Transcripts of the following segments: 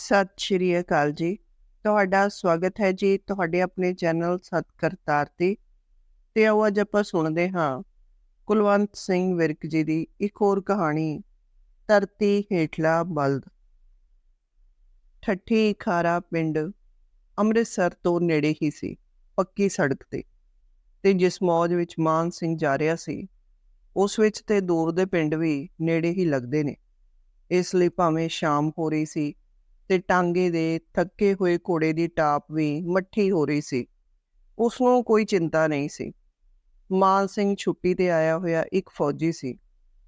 ਸਤਿ ਸ਼੍ਰੀ ਅਕਾਲ ਜੀ। ਤੁਹਾਡਾ ਸਵਾਗਤ ਹੈ ਜੀ ਤੁਹਾਡੇ ਆਪਣੇ ਚੈਨਲ ਸਤਕਰਤਾਰ ਤੇ। ਤੇ ਆਓ ਅੱਜ ਆਪਾਂ ਸੁਣਦੇ ਹਾਂ ਕੁਲਵੰਤ ਸਿੰਘ ਵਿਰਕ ਜੀ ਦੀ ਇੱਕ ਹੋਰ ਕਹਾਣੀ, ਧਰਤੀ ਹੇਠਲਾ ਬਲਦ। ਠੱਠੀ ਖਾਰਾ ਪਿੰਡ ਅੰਮ੍ਰਿਤਸਰ ਤੋਂ ਨੇੜੇ ਹੀ ਸੀ, ਪੱਕੀ ਸੜਕ ਤੇ। ਤੇ ਜਿਸ ਮੌਜ ਵਿੱਚ ਮਾਨ ਸਿੰਘ ਜਾ ਰਿਹਾ ਸੀ, ਉਸ ਵਿੱਚ ਤੇ ਦੂਰ ਦੇ ਪਿੰਡ ਵੀ ਨੇੜੇ ਹੀ ਲੱਗਦੇ ਨੇ। ਇਸ ਲਈ ਭਾਵੇਂ ਸ਼ਾਮ ਹੋ ਰਹੀ ਸੀ ਤੇ ਟਾਂਗੇ ਦੇ ਥੱਕੇ ਹੋਏ ਘੋੜੇ ਦੀ ਟਾਪ ਵੀ ਮੱਠੀ ਹੋ ਰਹੀ ਸੀ। ਉਸ ਨੂੰ ਕੋਈ ਚਿੰਤਾ ਨਹੀਂ ਸੀ। ਮਾਨ ਸਿੰਘ ਛੁੱਟੀ ਤੇ ਆਇਆ ਹੋਇਆ ਇੱਕ ਫੌਜੀ ਸੀ।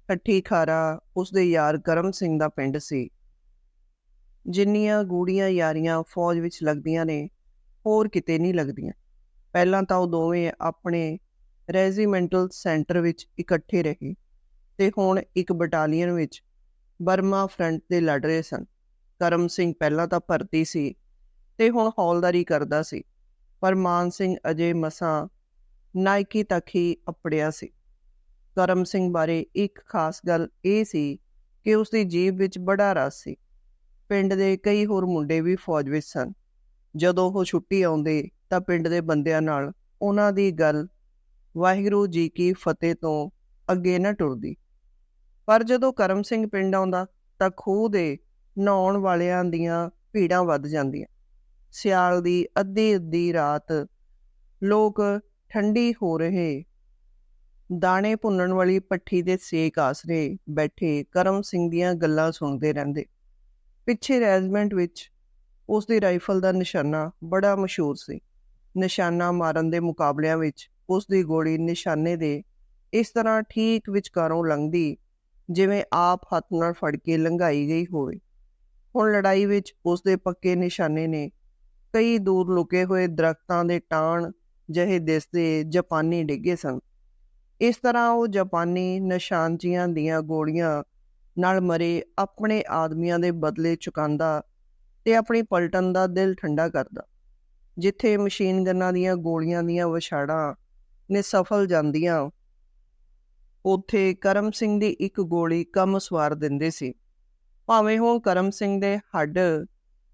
ਠੱਠੀ ਖਾਰਾ ਉਸ ਦੇ ਯਾਰ ਕਰਮ ਸਿੰਘ ਦਾ ਪਿੰਡ ਸੀ। ਜਿੰਨੀਆਂ ਗੂੜੀਆਂ ਯਾਰੀਆਂ ਫੌਜ ਵਿੱਚ ਲੱਗਦੀਆਂ ਨੇ, ਹੋਰ ਕਿਤੇ ਨਹੀਂ ਲੱਗਦੀਆਂ। ਪਹਿਲਾਂ ਤਾਂ ਉਹ ਦੋਵੇਂ ਆਪਣੇ ਰੈਜੀਮੈਂਟਲ ਸੈਂਟਰ ਵਿੱਚ ਇਕੱਠੇ ਰਹੇ ਤੇ ਹੁਣ ਇੱਕ ਬਟਾਲੀਅਨ ਵਿੱਚ ਬਰਮਾ ਫਰੰਟ ਤੇ ਲੜ ਰਹੇ ਸਨ। ਕਰਮ ਸਿੰਘ ਪਹਿਲਾਂ ਤਾਂ ਭਰਤੀ ਸੀ ਤੇ ਹੁਣ ਹੌਲਦਾਰੀ ਕਰਦਾ ਸੀ, ਪਰ ਮਾਨ ਸਿੰਘ ਅਜੇ ਮਸਾਂ ਨਾਇਕੀ ਤੱਕ ਹੀ ਅਪੜਿਆ ਸੀ। ਕਰਮ ਸਿੰਘ ਬਾਰੇ ਇੱਕ ਖਾਸ ਗੱਲ ਇਹ ਸੀ ਕਿ ਉਸ ਦੀ ਜੀਬ ਵਿੱਚ ਬੜਾ ਰਸ ਸੀ। ਪਿੰਡ ਦੇ ਕਈ ਹੋਰ ਮੁੰਡੇ ਵੀ ਫੌਜ ਵਿੱਚ ਸਨ। ਜਦੋਂ ਉਹ ਛੁੱਟੀ ਆਉਂਦੇ ਤਾਂ ਪਿੰਡ ਦੇ ਬੰਦਿਆਂ ਨਾਲ ਉਹਨਾਂ ਦੀ ਗੱਲ ਵਾਹਿਗੁਰੂ ਜੀ ਕੀ ਫਤਿਹ ਤੋਂ ਅੱਗੇ ਨਾ ਟੁਰਦੀ। ਪਰ ਜਦੋਂ ਕਰਮ ਸਿੰਘ ਪਿੰਡ ਆਉਂਦਾ ਤਾਂ ਖੂਹ ਦੇ ਨਹਾਉਣ ਵਾਲਿਆਂ ਦੀਆਂ ਭੀੜਾਂ ਵੱਧ ਜਾਂਦੀਆਂ। ਸਿਆਲ ਦੀ ਅੱਧੀ ਅੱਧੀ ਰਾਤ ਲੋਕ ਠੰਡੀ ਹੋ ਰਹੇ। ਦਾਣੇ ਭੁੰਨਣ ਵਾਲੀ ਪੱਠੀ ਦੇ ਸੇਕ ਆਸਰੇ ਬੈਠੇ ਕਰਮ ਸਿੰਘ ਦੀਆਂ ਗੱਲਾਂ ਸੁਣਦੇ ਰਹਿੰਦੇ। ਪਿੱਛੇ ਰੈਜੀਮੈਂਟ ਵਿੱਚ ਉਸ ਦੀ ਰਾਈਫਲ ਦਾ ਨਿਸ਼ਾਨਾ ਬੜਾ ਮਸ਼ਹੂਰ ਸੀ। ਨਿਸ਼ਾਨਾ ਮਾਰਨ ਦੇ ਮੁਕਾਬਲਿਆਂ ਵਿੱਚ ਉਸ ਦੀ ਗੋਲੀ ਨਿਸ਼ਾਨੇ ਦੇ ਇਸ ਤਰ੍ਹਾਂ ਠੀਕ ਵਿਚਕਾਰੋਂ ਲੰਘਦੀ ਜਿਵੇਂ ਆਪ ਹੱਥ ਨਾਲ ਫੜ ਕੇ ਲੰਘਾਈ ਗਈ ਹੋਵੇ। ਹੁਣ ਲੜਾਈ ਵਿੱਚ ਉਸ ਦੇ ਪੱਕੇ ਨਿਸ਼ਾਨੇ ਨੇ। ਕਈ ਦੂਰ ਲੁਕੇ ਹੋਏ ਦਰਖਤਾਂ ਦੇ ਟਾਣ ਜਿਹੇ ਦਿਸਦੇ ਜਾਪਾਨੀ ਡਿੱਗੇ ਸਨ। ਇਸ ਤਰ੍ਹਾਂ ਉਹ ਜਾਪਾਨੀ ਨਿਸ਼ਾਨਚੀਆਂ ਦੀਆਂ ਗੋਲੀਆਂ ਨਾਲ ਮਰੇ ਆਪਣੇ ਆਦਮੀਆਂ ਦੇ ਬਦਲੇ ਚੁਕਾਂਦਾ ਤੇ ਆਪਣੀ ਪਲਟਨ ਦਾ ਦਿਲ ਠੰਡਾ ਕਰਦਾ, ਜਿੱਥੇ ਮਸ਼ੀਨ ਗੰਨਾਂ ਦੀਆਂ ਗੋਲੀਆਂ ਦੀਆਂ ਵਿਛਾੜਾਂ ਨੇ ਸਫਲ ਜਾਂਦੀਆਂ, ਉੱਥੇ ਕਰਮ ਸਿੰਘ ਦੀ ਇੱਕ ਗੋਲੀ ਕੰਮ ਸਵਾਰ ਦਿੰਦੇ ਸੀ। ਭਾਵੇਂ ਉਹ ਕਰਮ ਸਿੰਘ ਦੇ ਹੱਡ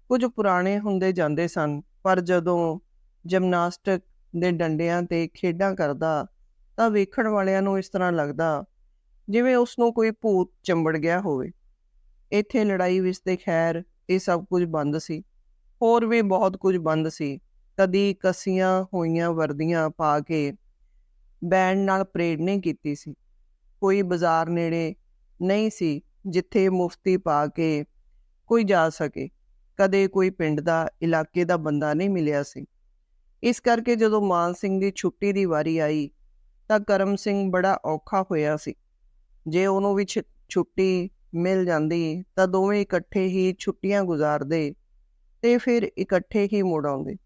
ਕੁਝ ਪੁਰਾਣੇ ਹੁੰਦੇ ਜਾਂਦੇ ਸਨ, ਪਰ ਜਦੋਂ ਜਿਮਨਾਸਟਿਕ ਦੇ ਡੰਡਿਆਂ ਤੇ ਖੇਡਾਂ ਕਰਦਾ ਤਾਂ ਵੇਖਣ ਵਾਲਿਆਂ ਨੂੰ ਇਸ ਤਰ੍ਹਾਂ ਲੱਗਦਾ ਜਿਵੇਂ ਉਸ ਨੂੰ ਕੋਈ ਭੂਤ ਚੰਬੜ ਗਿਆ ਹੋਵੇ। ਇੱਥੇ ਲੜਾਈ ਵਿੱਚ ਤੇ ਖੈਰ ਇਹ ਸਭ ਕੁਝ ਬੰਦ ਸੀ। ਹੋਰ ਵੀ ਬਹੁਤ ਕੁਝ ਬੰਦ ਸੀ। ਕਦੀ ਕਸੀਆਂ ਹੋਈਆਂ ਵਰਦੀਆਂ ਪਾ ਕੇ ਬੈਂਡ ਨਾਲ ਪਰੇਡ ਨਹੀਂ ਕੀਤੀ ਸੀ। ਕੋਈ ਬਾਜ਼ਾਰ ਨੇੜੇ ਨਹੀਂ ਸੀ। ਜਿੱਥੇ ਮੁਫਤੀ ਪਾ ਕੇ ਕੋਈ ਜਾ ਸਕੇ। ਕਦੇ ਕੋਈ ਪਿੰਡ ਦਾ, ਇਲਾਕੇ ਦਾ ਬੰਦਾ ਨਹੀਂ ਮਿਲਿਆ ਸੀ। ਇਸ ਕਰਕੇ ਜਦੋਂ ਮਾਨ ਸਿੰਘ ਦੀ ਛੁੱਟੀ ਦੀ ਵਾਰੀ ਆਈ, ਤਾਂ ਕਰਮ ਸਿੰਘ ਬੜਾ ਔਖਾ ਹੋਇਆ ਸੀ। ਜੇ ਉਹਨੂੰ ਵੀ ਛੁੱਟੀ ਮਿਲ ਜਾਂਦੀ, ਤਾਂ ਦੋਵੇਂ ਇਕੱਠੇ ਹੀ ਛੁੱਟੀਆਂ ਗੁਜ਼ਾਰਦੇ ਤੇ ਫਿਰ ਇਕੱਠੇ ਹੀ ਮੁੜ ਆਉਂਦੇ।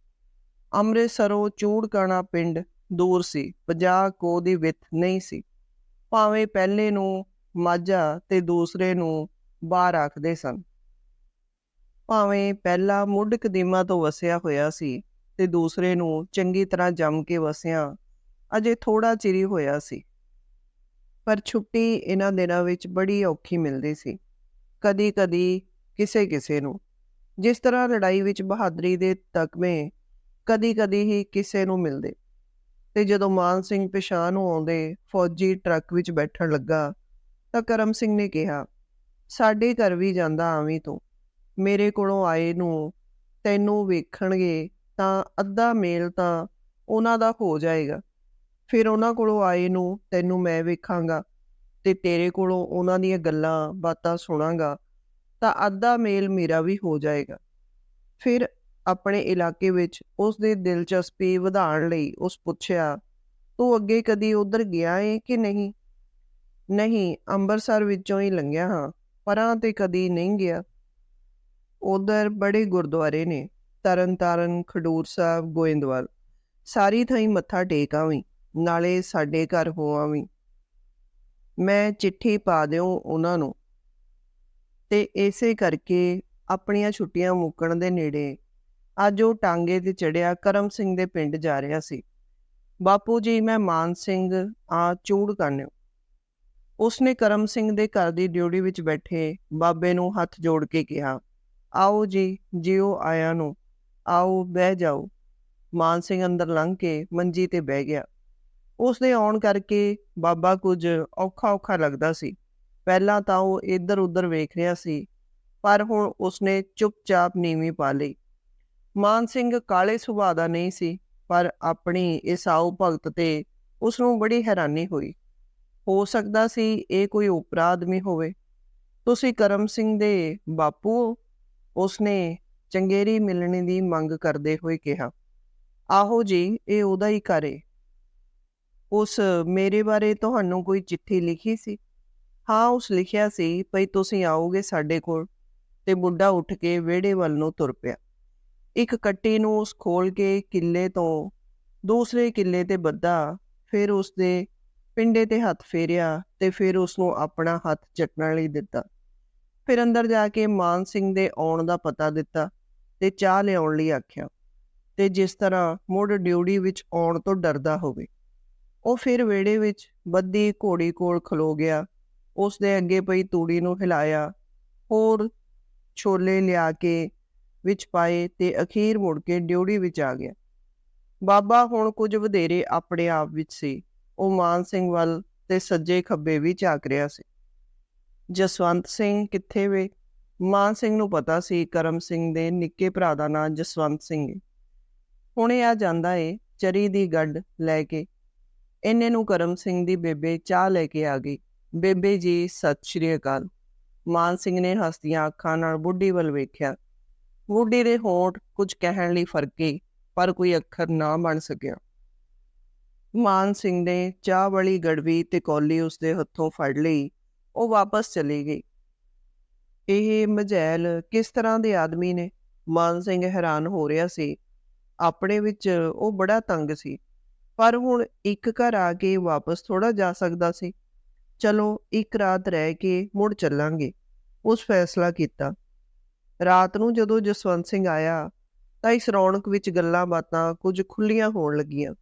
ਅੰਮ੍ਰਿਤਸਰੋਂ ਚੂੜਕਾਣਾ ਪਿੰਡ ਦੂਰ ਸੀ 50 ਕੋ ਦੀ ਵਿੱਥ ਨਹੀਂ ਸੀ। ਭਾਵੇਂ ਪਹਿਲੇ ਨੂੰ ਮਾਝਾ ਤੇ ਦੂਸਰੇ ਨੂੰ ਬਾਹਰ ਆਖਦੇ ਸਨ। ਭਾਵੇਂ ਪਹਿਲਾ ਮੁੱਢ ਕਦੀਮਾ ਤੋਂ ਵਸਿਆ ਹੋਇਆ ਸੀ ਤੇ ਦੂਸਰੇ ਨੂੰ ਚੰਗੀ ਤਰ੍ਹਾਂ ਜੰਮ ਕੇ ਵਸਿਆ, ਅਜੇ ਥੋੜਾ ਚਿਰੀ ਹੋਇਆ ਸੀ। ਪਰ ਛੁੱਟੀ ਇਹਨਾਂ ਦਿਨਾਂ ਵਿੱਚ ਬੜੀ ਔਖੀ ਮਿਲਦੀ ਸੀ। ਕਦੀ-ਕਦੀ ਕਿਸੇ-ਕਿਸੇ ਨੂੰ। ਜਿਸ ਤਰ੍ਹਾਂ ਲੜਾਈ ਵਿੱਚ ਬਹਾਦਰੀ ਦੇ ਤਕਮੇ ਕਦੀ-ਕਦੀ ਹੀ ਕਿਸੇ ਨੂੰ ਮਿਲਦੇ। ਤੇ ਜਦੋਂ ਮਾਨ ਸਿੰਘ ਪਿਛਾਂ ਨੂੰ ਆਉਂਦੇ, ਫੌਜੀ ਟਰੱਕ ਵਿੱਚ ਬੈਠਣ ਲੱਗਾ ਤਾਂ ਕਰਮ ਸਿੰਘ ਨੇ ਕਿਹਾ, ਸਾਡੇ ਘਰ ਵੀ ਜਾਂਦਾ ਆਵੀਂ ਤੂੰ। ਮੇਰੇ ਕੋਲੋਂ ਆਏ ਨੂੰ ਤੈਨੂੰ ਵੇਖਣਗੇ ਤਾਂ ਅੱਧਾ ਮੇਲ ਤਾਂ ਉਹਨਾਂ ਦਾ ਹੋ ਜਾਏਗਾ। ਫਿਰ ਉਹਨਾਂ ਕੋਲੋਂ ਆਏ ਨੂੰ ਤੈਨੂੰ ਮੈਂ ਵੇਖਾਂਗਾ ਤੇ ਤੇਰੇ ਕੋਲੋਂ ਉਹਨਾਂ ਦੀਆਂ ਗੱਲਾਂ, ਬਾਤਾਂ ਸੁਣਾਂਗਾ ਤਾਂ ਅੱਧਾ ਮੇਲ ਮੇਰਾ ਵੀ ਹੋ ਜਾਏਗਾ। ਫਿਰ ਆਪਣੇ ਇਲਾਕੇ ਵਿੱਚ ਉਸ ਦੀ ਦਿਲਚਸਪੀ ਵਧਾਉਣ ਲਈ ਉਸ ਪੁੱਛਿਆ, ਤੂੰ ਅੱਗੇ ਕਦੀ ਉਧਰ ਗਿਆ ਏ ਕਿ ਨਹੀਂ? ਨਹੀਂ ਅੰਮ੍ਰਿਤਸਰ ਵਿੱਚੋਂ ਹੀ ਲੰਘਿਆ ਹਾਂ, ਪਰਾਂ ਤੇ ਕਦੀ ਨਹੀਂ ਗਿਆ। ਉਧਰ ਬੜੇ ਗੁਰਦੁਆਰੇ ਨੇ, ਤਰਨਤਾਰਨ, ਖਡੂਰ ਸਾਹਿਬ, ਗੋਇੰਦਵਾਲ। ਸਾਰੀ ਥਾਈ ਮੱਥਾ ਟੇਕ ਆਵੀਂ, ਨਾਲੇ ਸਾਡੇ ਘਰ ਹੋ ਆਵੀਂ। ਮੈਂ ਚਿੱਠੀ ਪਾ ਦਿਓ ਉਹਨਾਂ ਨੂੰ। ਤੇ ਇਸੇ ਕਰਕੇ ਆਪਣੀਆਂ ਛੁੱਟੀਆਂ ਮੁੱਕਣ ਦੇ ਨੇੜੇ ਅੱਜ ਉਹ ਟਾਂਗੇ ਤੇ ਚੜਿਆ ਕਰਮ ਸਿੰਘ ਦੇ ਪਿੰਡ ਜਾ ਰਿਹਾ ਸੀ। ਬਾਪੂ ਜੀ, ਮੈਂ ਮਾਨ ਸਿੰਘ, ਆ ਚੂੜ ਕਰਨਿਓ। ਉਸਨੇ ਕਰਮ ਸਿੰਘ ਦੇ ਘਰ ਦੀ ਡਿਊਟੀ ਵਿੱਚ ਬੈਠੇ ਬਾਬੇ ਨੂੰ ਹੱਥ ਜੋੜ ਕੇ ਕਿਹਾ, ਆਓ ਜੀ ਜਿਉ ਆਇਆਂ ਨੂੰ। ਆਓ, ਬਹਿ ਜਾਓ। ਮਾਨ ਸਿੰਘ ਅੰਦਰ ਲੰਘ ਕੇ ਮੰਜੀ ਤੇ ਬਹਿ ਗਿਆ। ਉਸ ਦੇ ਆਉਣ ਕਰਕੇ ਬਾਬਾ ਕੁਝ ਔਖਾ ਔਖਾ ਲੱਗਦਾ ਸੀ। ਪਹਿਲਾਂ ਤਾਂ ਉਹ ਇੱਧਰ ਉੱਧਰ ਵੇਖ ਰਿਹਾ ਸੀ, ਪਰ ਹੁਣ ਉਸਨੇ ਚੁੱਪਚਾਪ ਨੀਵੀਂ ਪਾ ਲਈ। ਮਾਨ ਸਿੰਘ ਕਾਲੇ ਸੁਭਾਅ ਦਾ ਨਹੀਂ ਸੀ, ਪਰ ਆਪਣੀ ਇਸ ਆਉ ਭਗਤ ਤੇ ਉਸ ਨੂੰ ਬੜੀ ਹੈਰਾਨੀ ਹੋਈ। ਹੋ ਸਕਦਾ ਸੀ ਇਹ ਕੋਈ ਉਪਰਾ ਆਦਮੀ ਹੋਵੇ। ਤੁਸੀਂ ਕਰਮ ਸਿੰਘ ਦੇ ਬਾਪੂ ਹੋ। ਉਸਨੇ ਚੰਗੇਰੀ ਮਿਲਣੇ ਦੀ ਮੰਗ ਕਰਦੇ ਹੋਏ ਕਿਹਾ, ਆਹੋ ਜੀ, ਇਹ ਉਹਦਾ ਹੀ ਘਰ ਏ। ਉਸ ਮੇਰੇ ਬਾਰੇ ਤੁਹਾਨੂੰ ਕੋਈ ਚਿੱਠੀ ਲਿਖੀ ਸੀ? ਹਾਂ, ਉਸ ਲਿਖਿਆ ਸੀ, ਭਈ ਤੁਸੀਂ ਆਓਗੇ ਸਾਡੇ ਕੋਲ। ਤੇ ਬੁੱਢਾ ਉੱਠ ਕੇ ਵਿਹੜੇ ਵੱਲ ਨੂੰ ਤੁਰ ਪਿਆ। ਇੱਕ ਕੱਟੀ ਨੂੰ ਉਸ ਖੋਲ ਕੇ ਕਿੱਲੇ ਤੋਂ ਦੂਸਰੇ ਕਿੱਲੇ ਤੇ ਬੱਧਾ ਫਿਰ ਉਸ ਦੇ ਪਿੰਡੇ ਤੇ ਹੱਥ ਫੇਰਿਆ ਤੇ ਫਿਰ ਉਸ ਨੂੰ ਆਪਣਾ ਹੱਥ ਚੱਟਣ ਲਈ ਦਿੱਤਾ। ਫਿਰ ਅੰਦਰ ਜਾ ਕੇ ਮਾਨ ਸਿੰਘ ਦੇ ਆਉਣ ਦਾ ਪਤਾ ਦਿੱਤਾ ਤੇ ਚਾਹ ਲਿਆਉਣ ਲਈ ਆਖਿਆ ਤੇ ਜਿਸ ਤਰ੍ਹਾਂ ਮੁੜ ਡਿਊਟੀ ਵਿੱਚ ਆਉਣ ਤੋਂ ਡਰਦਾ ਹੋਵੇ। ਉਹ ਫਿਰ ਵਿਹੜੇ ਵਿੱਚ ਬੱਦੀ ਘੋੜੀ ਕੋਲ ਖਲੋ ਗਿਆ ਉਸ ਦੇ ਅੱਗੇ ਪਈ ਤੂੜੀ ਨੂੰ ਹਿਲਾਇਆ, ਹੋਰ ਛੋਲੇ ਲਿਆ ਕੇ ਵਿੱਚ ਪਾਏ ਤੇ ਅਖੀਰ ਮੁੜ ਕੇ ਡਿਊਟੀ ਵਿੱਚ ਆ ਗਿਆ। ਬਾਬਾ ਹੁਣ ਕੁਝ ਵਧੇਰੇ ਆਪਣੇ ਆਪ ਵਿੱਚ ਸੀ। ਉਹ ਮਾਨ ਸਿੰਘ ਵੱਲ ਤੇ ਸੱਜੇ ਖੱਬੇ ਵੀ ਝਾਕ ਰਿਹਾ ਸੀ। ਜਸਵੰਤ ਸਿੰਘ ਕਿੱਥੇ ਵੇ? ਮਾਨ ਸਿੰਘ ਨੂੰ ਪਤਾ ਸੀ ਕਰਮ ਸਿੰਘ ਦੇ ਨਿੱਕੇ ਭਰਾ ਦਾ ਨਾਂ ਜਸਵੰਤ ਸਿੰਘ ਹੈ ਹੁਣੇ ਆ ਜਾਂਦਾ ਏ ਚਰੀ ਦੀ ਗੱਡ ਲੈ ਕੇ। ਇੰਨੇ ਨੂੰ ਕਰਮ ਸਿੰਘ ਦੀ ਬੇਬੇ ਚਾਹ ਲੈ ਕੇ ਆ ਗਈ। ਬੇਬੇ ਜੀ, ਸਤਿ ਸ਼੍ਰੀ ਅਕਾਲ। ਮਾਨ ਸਿੰਘ ਨੇ ਹੱਸਦੀਆਂ ਅੱਖਾਂ ਨਾਲ ਬੁੱਢੀ ਵੱਲ ਵੇਖਿਆ। ਬੁੱਢੀ ਦੇ ਹੋਂਠ ਕੁਝ ਕਹਿਣ ਲਈ ਫਰਕੇ ਪਰ ਕੋਈ ਅੱਖਰ ਨਾ ਬਣ ਸਕਿਆ। ਮਾਨ ਸਿੰਘ ਨੇ ਚਾਹ ਵਾਲੀ ਗੜਵੀ ਤੇ ਕੌਲੀ ਉਸਦੇ ਹੱਥੋਂ ਫੜ ਲਈ, ਉਹ ਵਾਪਸ ਚਲੀ ਗਈ। ਇਹ ਮਜੈਲ ਕਿਸ ਤਰ੍ਹਾਂ ਦੇ ਆਦਮੀ ਨੇ? ਮਾਨ ਸਿੰਘ ਹੈਰਾਨ ਹੋ ਰਿਹਾ ਸੀ। ਆਪਣੇ ਵਿੱਚ ਉਹ ਬੜਾ ਤੰਗ ਸੀ, ਪਰ ਹੁਣ ਇੱਕ ਘਰ ਆ ਕੇ ਵਾਪਸ ਥੋੜਾ ਜਾ ਸਕਦਾ ਸੀ। ਚਲੋ, ਇੱਕ ਰਾਤ ਰਹਿ ਕੇ ਮੁੜ ਚੱਲਾਂਗੇ, ਉਸ ਫੈਸਲਾ ਕੀਤਾ। ਰਾਤ ਨੂੰ ਜਦੋਂ ਜਸਵੰਤ ਸਿੰਘ ਆਇਆ, ਤਾਂ ਇਸ ਰੌਣਕ ਵਿੱਚ ਗੱਲਾਂ ਬਾਤਾਂ ਕੁਝ ਖੁੱਲੀਆਂ ਹੋਣ ਲੱਗੀਆਂ।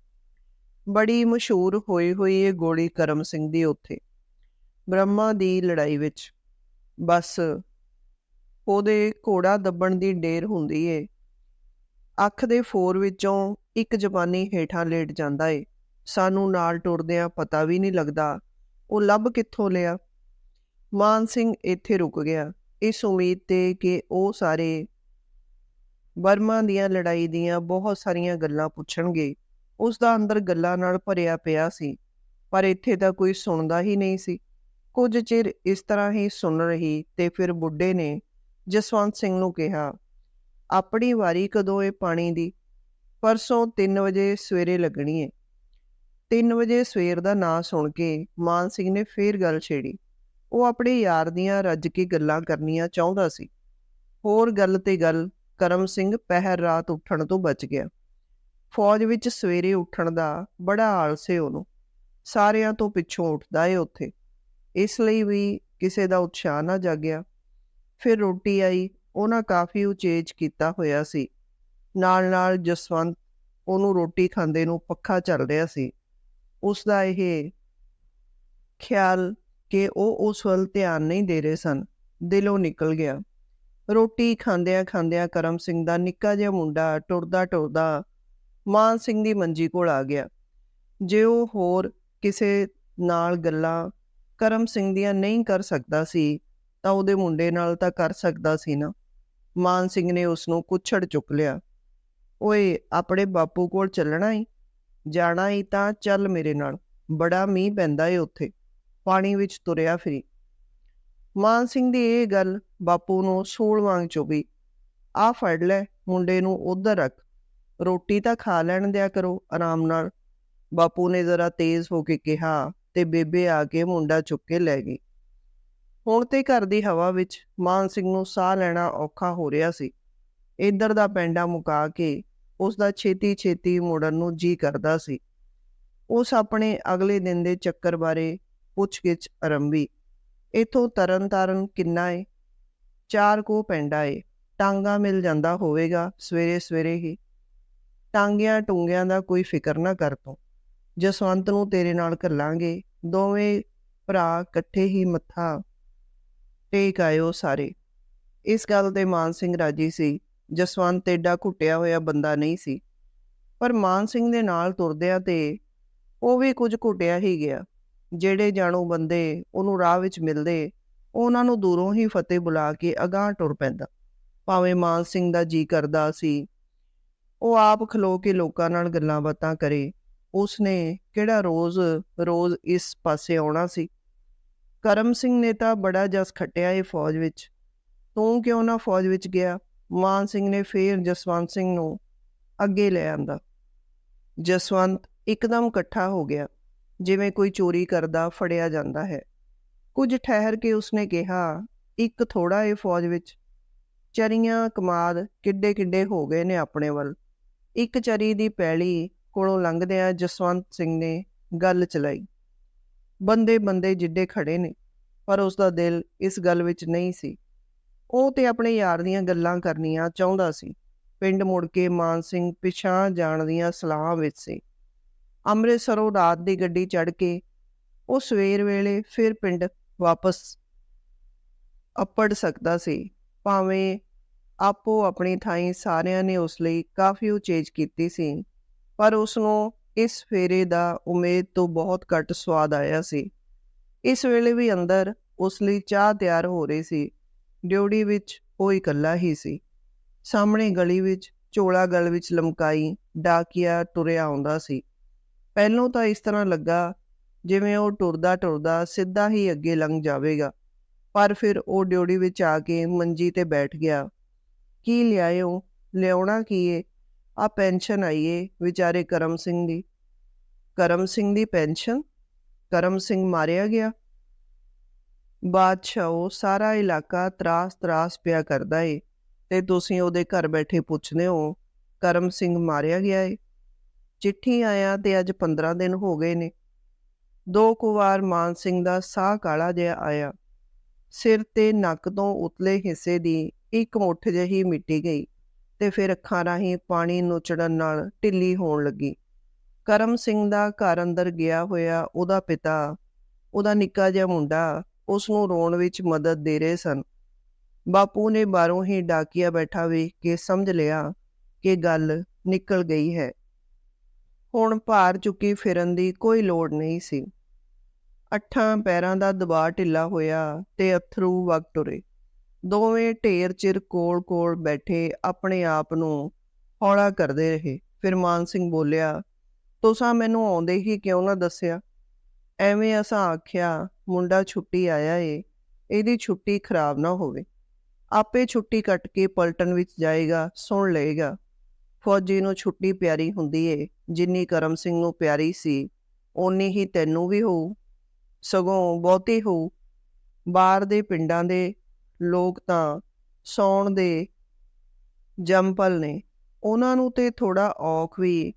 ਬੜੀ ਮਸ਼ਹੂਰ ਹੋਈ ਹੋਈ ਇਹ ਗੋਲੀ ਕਰਮ ਸਿੰਘ ਦੀ ਉੱਥੇ, ਬ੍ਰਹਮਾ ਦੀ ਲੜਾਈ ਵਿੱਚ। ਬਸ ਉਹਦੇ ਘੋੜਾ ਦੱਬਣ ਦੀ ਡੇਰ ਹੁੰਦੀ ਏ। ਅੱਖ ਦੇ ਫੋਰ ਵਿੱਚੋਂ ਇੱਕ ਜਵਾਨੀ ਹੇਠਾਂ ਲੇਟ ਜਾਂਦਾ ਏ। ਸਾਨੂੰ ਨਾਲ ਟੁਰਦਿਆਂ ਪਤਾ ਵੀ ਨਹੀਂ ਲੱਗਦਾ, ਉਹ ਲੱਭ ਕਿੱਥੋਂ ਲਿਆ। ਮਾਨ ਸਿੰਘ ਇੱਥੇ ਰੁਕ ਗਿਆ, ਇਸ ਉਮੀਦ ਤੇ ਕਿ ਉਹ ਸਾਰੇ ਬਰਮਾ ਦੀਆਂ ਲੜਾਈ ਦੀਆਂ ਬਹੁਤ ਸਾਰੀਆਂ ਗੱਲਾਂ ਪੁੱਛਣਗੇ। ਉਸ ਦਾ ਅੰਦਰ ਗੱਲਾਂ ਨਾਲ ਭਰਿਆ ਪਿਆ ਸੀ, ਪਰ ਇੱਥੇ ਤਾਂ ਕੋਈ ਸੁਣਦਾ ਹੀ ਨਹੀਂ ਸੀ। ਕੁਝ ਚਿਰ ਇਸ ਤਰ੍ਹਾਂ ਹੀ ਸੁਣ ਰਹੀ ਤੇ ਫਿਰ ਬੁੱਢੇ ਨੇ ਜਸਵੰਤ ਸਿੰਘ ਨੂੰ ਕਿਹਾ, ਆਪਣੀ ਵਾਰੀ ਕਦੋਂ ਏ ਪਾਣੀ ਦੀ? ਪਰਸੋਂ 3 ਵਜੇ ਸਵੇਰੇ ਲੱਗਣੀ ਏ। 3 ਵਜੇ ਸਵੇਰ ਦਾ ਨਾਂ ਸੁਣ ਕੇ ਮਾਨ ਸਿੰਘ ਨੇ ਫੇਰ ਗੱਲ ਛੇੜੀ। ਉਹ ਆਪਣੇ ਯਾਰ ਦੀਆਂ ਰੱਜ ਕੇ ਗੱਲਾਂ ਕਰਨੀਆਂ ਚਾਹੁੰਦਾ ਸੀ। ਹੋਰ ਗੱਲ ਤੇ ਗੱਲ ਕਰਮ ਸਿੰਘ ਪਹਿਰ ਰਾਤ ਉੱਠਣ ਤੋਂ ਬਚ ਗਿਆ। ਫੌਜ ਵਿੱਚ ਸਵੇਰੇ ਉੱਠਣ ਦਾ ਬੜਾ ਆਲਸ ਏ ਉਹਨੂੰ। ਸਾਰਿਆਂ ਤੋਂ ਪਿੱਛੋਂ ਉੱਠਦਾ ਏ ਉੱਥੇ। ਇਸ ਲਈ ਵੀ ਕਿਸੇ ਦਾ ਉਤਸ਼ਾਹ ਨਾ ਜਾਗਿਆ। ਫਿਰ ਰੋਟੀ ਆਈ, ਉਹਨਾਂ ਕਾਫੀ ਉਚੇਜ ਕੀਤਾ ਹੋਇਆ ਸੀ। ਨਾਲ ਨਾਲ ਜਸਵੰਤ ਉਹਨੂੰ ਰੋਟੀ ਖਾਂਦੇ ਨੂੰ ਪੱਖਾ ਚੱਲ ਰਿਹਾ ਸੀ। ਉਸ ਦਾ ਇਹ ਖਿਆਲ ਕਿ ਉਹ ਉਸ ਵੱਲ ਧਿਆਨ ਨਹੀਂ ਦੇ ਰਹੇ ਸਨ, ਦਿਲੋਂ ਨਿਕਲ ਗਿਆ। ਰੋਟੀ ਖਾਂਦਿਆਂ ਖਾਂਦਿਆਂ ਕਰਮ ਸਿੰਘ ਦਾ ਨਿੱਕਾ ਜਿਹਾ ਮੁੰਡਾ ਟੁਰਦਾ ਟੁਰਦਾ ਮਾਨ ਸਿੰਘ ਦੀ ਮੰਜੀ ਕੋਲ ਆ ਗਿਆ। ਜੇ ਉਹ ਹੋਰ ਕਿਸੇ ਨਾਲ ਗੱਲਾਂ ਕਰਮ ਸਿੰਘ ਦੀਆਂ ਨਹੀਂ ਕਰ ਸਕਦਾ ਸੀ, ਤਾਂ ਉਹਦੇ ਮੁੰਡੇ ਨਾਲ ਤਾਂ ਕਰ ਸਕਦਾ ਸੀ ਨਾ। ਮਾਨ ਸਿੰਘ ਨੇ ਉਸ ਨੂੰ ਕੁੱਛੜ ਚੁੱਕ ਲਿਆ। ਓਏ, ਆਪਣੇ ਬਾਪੂ ਕੋਲ ਚੱਲਣਾ ਈ? ਜਾਣਾ ਈ ਤਾਂ ਚੱਲ ਮੇਰੇ ਨਾਲ। ਬੜਾ ਮੀਂਹ ਪੈਂਦਾ ਏ ਉੱਥੇ। ਪਾਣੀ ਵਿੱਚ ਤੁਰਿਆ ਫਿਰੀ। ਮਾਨ ਸਿੰਘ ਦੀ ਇਹ ਗੱਲ ਬਾਪੂ ਨੂੰ ਸੂਲ ਵਾਂਗ ਚੁਭੀ। ਆ ਫੜ ਲੈ, ਮੁੰਡੇ ਨੂੰ ਉਧਰ ਰੱਖ। ਰੋਟੀ ਤਾਂ ਖਾ ਲੈਣ ਦਿਆ ਕਰੋ ਆਰਾਮ ਨਾਲ। ਬਾਪੂ ਨੇ ਜ਼ਰਾ ਤੇਜ਼ ਹੋ ਕੇ ਕਿਹਾ ਤੇ ਬੇਬੇ ਆ ਕੇ ਮੁੰਡਾ ਚੁੱਕ ਕੇ ਲੈ ਗਈ। ਹੁਣ ਤੇ ਘਰ ਦੀ ਹਵਾ ਵਿੱਚ ਮਾਨ ਸਿੰਘ ਨੂੰ ਸਾਹ ਲੈਣਾ ਔਖਾ ਹੋ ਰਿਹਾ ਸੀ। ਇੱਧਰ ਦਾ ਪੈਂਡਾ ਮੁਕਾ ਕੇ ਉਸ ਦਾ ਛੇਤੀ ਛੇਤੀ ਮੁੜਨ ਨੂੰ ਜੀ ਕਰਦਾ ਸੀ। ਉਸ ਆਪਣੇ ਅਗਲੇ ਦਿਨ ਦੇ ਚੱਕਰ ਬਾਰੇ ਪੁੱਛਗਿੱਛ ਆਰੰਭੀ। ਇਥੋਂ ਤਰਨ ਤਾਰਨ ਕਿੰਨਾ ਏ? ਚਾਰ ਕੋ ਪੈਂਡਾ ਏ। ਟਾਂਗਾ ਮਿਲ ਜਾਂਦਾ ਹੋਵੇਗਾ ਸਵੇਰੇ ਸਵੇਰੇ ਹੀ। ਟਾਂਗਿਆਂ ਟੁੰਗਿਆਂ ਦਾ ਕੋਈ ਫਿਕਰ ਨਾ ਕਰ ਤੂੰ। ਜਸਵੰਤ ਨੂੰ ਤੇਰੇ ਨਾਲ ਘੱਲਾਂਗੇ। ਦੋਵੇਂ ਭਰਾ ਇਕੱਠੇ ਹੀ ਮੱਥਾ ਟੇਕ ਆਇਓ ਸਾਰੇ। ਇਸ ਗੱਲ ਤੇ ਮਾਨ ਸਿੰਘ ਰਾਜੀ ਸੀ। ਜਸਵੰਤ ਏਡਾ ਘੁੱਟਿਆ ਹੋਇਆ ਬੰਦਾ ਨਹੀਂ ਸੀ। ਪਰ ਮਾਨ ਸਿੰਘ ਦੇ ਨਾਲ ਤੁਰਦਿਆਂ ਤੇ ਉਹ ਵੀ ਕੁਝ ਘੁੱਟਿਆ ਹੀ ਗਿਆ। ਜਿਹੜੇ ਜਾਣੋ ਬੰਦੇ ਉਹਨੂੰ ਰਾਹ ਵਿੱਚ ਮਿਲਦੇ, ਉਹਨਾਂ ਨੂੰ ਦੂਰੋਂ ਹੀ ਫਤਿਹ ਬੁਲਾ ਕੇ ਅਗਾਂਹ ਟੁਰ ਪੈਂਦਾ। ਭਾਵੇਂ ਮਾਨ ਸਿੰਘ ਦਾ ਜੀ ਕਰਦਾ ਸੀ ਉਹ ਆਪ ਖਲੋ ਕੇ ਲੋਕਾਂ ਨਾਲ ਗੱਲਾਂ ਬਾਤਾਂ ਕਰੇ। ਉਸਨੇ ਕਿਹੜਾ ਰੋਜ਼ ਰੋਜ਼ ਇਸ ਪਾਸੇ ਆਉਣਾ ਸੀ? ਕਰਮ ਸਿੰਘ ਨੇ ਤਾਂ ਬੜਾ ਜਸ ਖੱਟਿਆ ਇਹ ਫੌਜ ਵਿੱਚ। ਤੂੰ ਕਿਉਂ ਨਾ ਫੌਜ ਵਿੱਚ ਗਿਆ? ਮਾਨ ਸਿੰਘ ਨੇ ਫੇਰ ਜਸਵੰਤ ਸਿੰਘ ਨੂੰ ਅੱਗੇ ਲੈ ਆਂਦਾ। ਜਸਵੰਤ ਇੱਕਦਮ ਇਕੱਠਾ ਹੋ ਗਿਆ। ਜਿਵੇਂ ਕੋਈ ਚੋਰੀ ਕਰਦਾ, ਫੜਿਆ ਜਾਂਦਾ ਹੈ। ਕੁਝ ਠਹਿਰ ਕੇ ਉਸਨੇ ਕਿਹਾ, ਇੱਕ ਥੋੜਾ ਇਹ ਫੌਜ ਵਿੱਚ। ਚਰੀਆਂ ਕਮਾਦ ਕਿੱਡੇ ਕਿੱਡੇ ਹੋ ਗਏ ਨੇ ਆਪਣੇ ਵੱਲ। ਇੱਕ ਚਰੀ ਦੀ ਪੈਲੀ ਕੋਲੋਂ ਲੰਘਦਿਆਂ ਜਸਵੰਤ ਸਿੰਘ ਨੇ ਗੱਲ ਚਲਾਈ। ਬੰਦੇ ਬੰਦੇ ਜਿੱਡੇ ਖੜੇ ਨੇ, ਪਰ ਉਸ ਦਾ ਦਿਲ ਇਸ ਗੱਲ ਵਿੱਚ ਨਹੀਂ ਸੀ। ਉਹ ਤੇ ਆਪਣੇ ਯਾਰ ਦੀਆਂ ਗੱਲਾਂ ਕਰਨੀਆਂ ਚਾਹੁੰਦਾ ਸੀ। ਪਿੰਡ ਮੁੜ ਕੇ ਮਾਨ ਸਿੰਘ ਪਿਛਾਂ ਜਾਣ ਦੀਆਂ ਸਲਾਹਾਂ ਵਿੱਚ ਸੀ। ਅੰਮ੍ਰਿਤਸਰੋਂ ਰਾਤ ਦੀ ਗੱਡੀ ਚੜ੍ਹ ਕੇ ਉਹ ਸਵੇਰ ਵੇਲੇ ਫਿਰ ਪਿੰਡ ਵਾਪਸ ਅੱਪੜ ਸਕਦਾ ਸੀ, ਭਾਵੇਂ ਆਪੋ ਆਪਣੀ ਥਾਈਂ ਸਾਰਿਆਂ ਨੇ ਉਸ ਲਈ ਕਾਫੀ ਉਚੇਜ ਕੀਤੀ ਸੀ, ਪਰ ਉਸ ਨੂੰ ਇਸ ਫੇਰੇ ਦਾ ਉਮੀਦ ਤੋਂ ਬਹੁਤ ਘੱਟ ਸਵਾਦ ਆਇਆ ਸੀ। ਇਸ ਵੇਲੇ ਵੀ ਅੰਦਰ ਉਸ ਲਈ ਚਾਹ ਤਿਆਰ ਹੋ ਰਹੀ ਸੀ, ਡਿਊਟੀ ਵਿੱਚ ਉਹ ਇਕੱਲਾ ਹੀ ਸੀ। ਸਾਹਮਣੇ ਗਲੀ ਵਿੱਚ ਚੋਲਾ ਗਲ ਵਿੱਚ ਲਮਕਾਈ ਡਾਕੀਆ ਤੁਰਿਆ ਆਉਂਦਾ ਸੀ। ਪਹਿਲੋਂ ਤਾਂ ਇਸ ਤਰ੍ਹਾਂ ਲੱਗਾ ਜਿਵੇਂ ਉਹ ਟੁਰਦਾ ਟੁਰਦਾ ਸਿੱਧਾ ਹੀ ਅੱਗੇ ਲੰਘ ਜਾਵੇਗਾ, ਪਰ ਫਿਰ ਉਹ ਡਿਊਟੀ ਵਿੱਚ ਆ ਕੇ ਮੰਜੀ ਤੇ ਬੈਠ ਗਿਆ। ਕੀ ਲਿਆਇਓ? ਲਿਆਉਣਾ ਕੀ ਏ? ਆ ਪੈਨਸ਼ਨ ਆਈਏ ਵਿਚਾਰੇ ਕਰਮ ਸਿੰਘ ਦੀ। ਕਰਮ ਸਿੰਘ ਦੀ ਪੈਨਸ਼ਨ? ਕਰਮ ਸਿੰਘ ਮਾਰਿਆ ਗਿਆ। ਬਾਦਸ਼ਾਹ ਉਹ ਸਾਰਾ ਇਲਾਕਾ ਤਰਾਸ ਤਰਾਸ ਪਿਆ ਕਰਦਾ ਏ ਤੇ ਤੁਸੀਂ ਉਹਦੇ ਘਰ ਬੈਠੇ ਪੁੱਛਦੇ ਹੋ, ਕਰਮ ਸਿੰਘ ਮਾਰਿਆ ਗਿਆ ਏ। ਚਿੱਠੀ ਆਇਆ ਤੇ ਅੱਜ 15 ਦਿਨ ਹੋ ਗਏ ਨੇ। ਦੋ ਕੁ ਵਾਰ ਮਾਨ ਸਿੰਘ ਦਾ ਸਾਹ ਕਾਲਾ ਜਿਹਾ ਆਇਆ। ਸਿਰ ਤੇ ਨੱਕ ਤੋਂ ਉਤਲੇ ਹਿੱਸੇ ਦੀ ਇੱਕ ਮੁੱਠ ਜਿਹੀ ਮਿੱਟੀ ਗਈ ਤੇ ਫਿਰ ਅੱਖਾਂ ਰਾਹੀਂ ਪਾਣੀ ਨੁਚੜਨ ਨਾਲ ਢਿੱਲੀ ਹੋਣ ਲੱਗੀ। ਕਰਮ ਸਿੰਘ ਦਾ ਘਰ ਅੰਦਰ ਗਿਆ ਹੋਇਆ ਉਹਦਾ ਪਿਤਾ, ਉਹਦਾ ਨਿੱਕਾ ਜਿਹਾ ਮੁੰਡਾ ਉਸ ਨੂੰ ਰੋਣ ਵਿੱਚ ਮਦਦ ਦੇ ਰਹੇ ਸਨ। ਬਾਪੂ ਨੇ ਬਾਹਰੋਂ ਹੀ ਡਾਕੀਆ ਬੈਠਾ ਵੇਖ ਕੇ ਸਮਝ ਲਿਆ ਕਿ ਗੱਲ ਨਿਕਲ ਗਈ ਹੈ। ਹੁਣ ਭਾਰ ਚੁੱਕੀ ਫਿਰਨ ਦੀ ਕੋਈ ਲੋੜ ਨਹੀਂ ਸੀ। ਅੱਠਾਂ ਪੈਰਾਂ ਦਾ ਦਬਾਅ ਢਿੱਲਾ ਹੋਇਆ ਤੇ ਅਥਰੂ ਵਗ ਟੁਰੇ। ਦੋਵੇਂ ਢੇਰ ਚਿਰ ਕੋਲ-ਕੋਲ ਬੈਠੇ ਆਪਣੇ ਆਪ ਨੂੰ ਹੌਲਾ ਕਰਦੇ ਰਹੇ। ਫਿਰ ਮਾਨ ਸਿੰਘ ਬੋਲਿਆ, ਤੁਸਾਂ ਮੈਨੂੰ ਆਉਂਦੇ ਹੀ ਕਿਉਂ ਨਾ ਦੱਸਿਆ? ਐਵੇਂ ਅਸਾਂ ਆਖਿਆ, ਮੁੰਡਾ ਛੁੱਟੀ ਆਇਆ ਏ, ਇਹਦੀ ਛੁੱਟੀ ਖਰਾਬ ਨਾ ਹੋਵੇ। ਆਪੇ ਛੁੱਟੀ ਕੱਟ ਕੇ ਪਲਟਨ ਵਿੱਚ ਜਾਏਗਾ, ਸੁਣ ਲਏਗਾ। ਫੌਜੀ ਨੂੰ ਛੁੱਟੀ ਪਿਆਰੀ ਹੁੰਦੀ ਏ, ਜਿੰਨੀ ਕਰਮ ਸਿੰਘ ਨੂੰ ਪਿਆਰੀ ਸੀ, ਓਨੀ ਹੀ ਤੈਨੂੰ ਵੀ ਹੋਊ। ਸਗੋਂ ਬਹੁਤੀ ਹੋਊ। ਬਾਹਰ ਦੇ ਪਿੰਡਾਂ ਦੇ ਲੋਕ ਤਾਂ ਸੌਣ ਦੇ ਜੰਪਲ ਨੇ। ਉਹਨਾਂ ਨੂੰ ਤੇ ਥੋੜਾ ਔਖ ਵੀ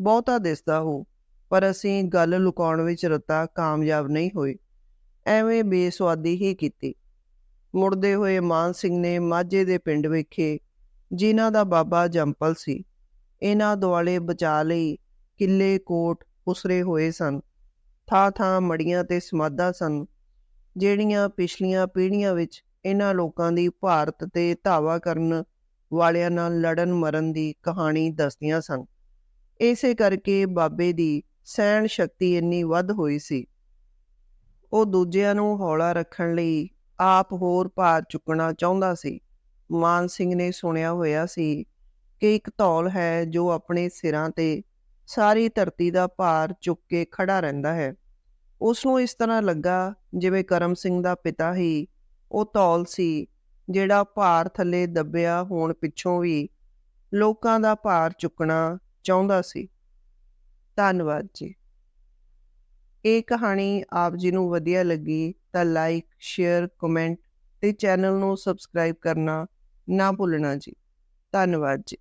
ਬਹੁਤਾ ਦਿਸਦਾ ਹੋ, ਪਰ ਅਸੀਂ ਗੱਲ ਲੁਕਾਉਣ ਵਿੱਚ ਰਤਾ ਕਾਮਯਾਬ ਨਹੀਂ ਹੋਏ। ਐਵੇਂ ਬੇਸਵਾਦੀ ਹੀ ਕੀਤੀ। ਮੁੜਦੇ ਹੋਏ ਮਾਨ ਸਿੰਘ ਨੇ ਮਾਝੇ ਦੇ ਪਿੰਡ ਵੇਖੇ ਜਿਨ੍ਹਾਂ ਦਾ ਬਾਬਾ ਜੰਪਲ ਸੀ, ਇਹਨਾਂ ਦੁਆਲੇ ਬਚਾ ਲਈ ਕਿੱਲੇ, ਕੋਟ ਉਸਰੇ ਹੋਏ ਸਨ। ਥਾਂ ਥਾਂ ਮੜੀਆਂ ਤੇ ਸਮਾਧਾਂ ਸਨ, ਜਿਹੜੀਆਂ ਪਿਛਲੀਆਂ ਪੀੜ੍ਹੀਆਂ ਵਿੱਚ ਇਹਨਾਂ ਲੋਕਾਂ ਦੀ ਭਾਰਤ ਤੇ ਧਾਵਾ ਕਰਨ ਵਾਲਿਆਂ ਨਾਲ ਲੜਨ ਮਰਨ ਦੀ ਕਹਾਣੀ ਦੱਸਦੀਆਂ ਸਨ। ਇਸੇ ਕਰਕੇ ਬਾਬੇ ਦੀ ਸਹਿਣ ਸ਼ਕਤੀ ਇੰਨੀ ਵੱਧ ਹੋਈ ਸੀ। ਉਹ ਦੂਜਿਆਂ ਨੂੰ ਹੌਲਾ ਰੱਖਣ ਲਈ ਆਪ ਹੋਰ ਭਾਰ ਚੁੱਕਣਾ ਚਾਹੁੰਦਾ ਸੀ। ਮਾਨ ਸਿੰਘ ਨੇ ਸੁਣਿਆ ਹੋਇਆ ਸੀ ਕਿ ਇੱਕ ਧੌਲ ਹੈ ਜੋ ਆਪਣੇ ਸਿਰਾਂ ਤੇ ਸਾਰੀ ਧਰਤੀ ਦਾ ਭਾਰ ਚੁੱਕ ਕੇ ਖੜਾ ਰਹਿੰਦਾ ਹੈ। ਉਸ ਨੂੰ ਇਸ ਤਰ੍ਹਾਂ ਲੱਗਾ ਜਿਵੇਂ ਕਰਮ ਸਿੰਘ ਦਾ ਪਿਤਾ ਹੀ ਉਹ ਤੌਲ ਸੀ, ਜਿਹੜਾ ਭਾਰ ਥੱਲੇ ਦੱਬਿਆ ਹੋਣ ਪਿੱਛੋਂ ਵੀ ਲੋਕਾਂ ਦਾ ਭਾਰ ਚੁੱਕਣਾ ਚਾਹੁੰਦਾ ਸੀ। ਧੰਨਵਾਦ ਜੀ। ਇਹ ਕਹਾਣੀ ਆਪ ਜੀ ਨੂੰ ਵਧੀਆ ਲੱਗੀ ਤਾਂ ਲਾਈਕ ਸ਼ੇਅਰ ਕਮੈਂਟ ਤੇ ਚੈਨਲ ਨੂੰ ਸਬਸਕ੍ਰਾਈਬ ਕਰਨਾ ਨਾ ਭੁੱਲਣਾ ਜੀ। ਧੰਨਵਾਦ ਜੀ।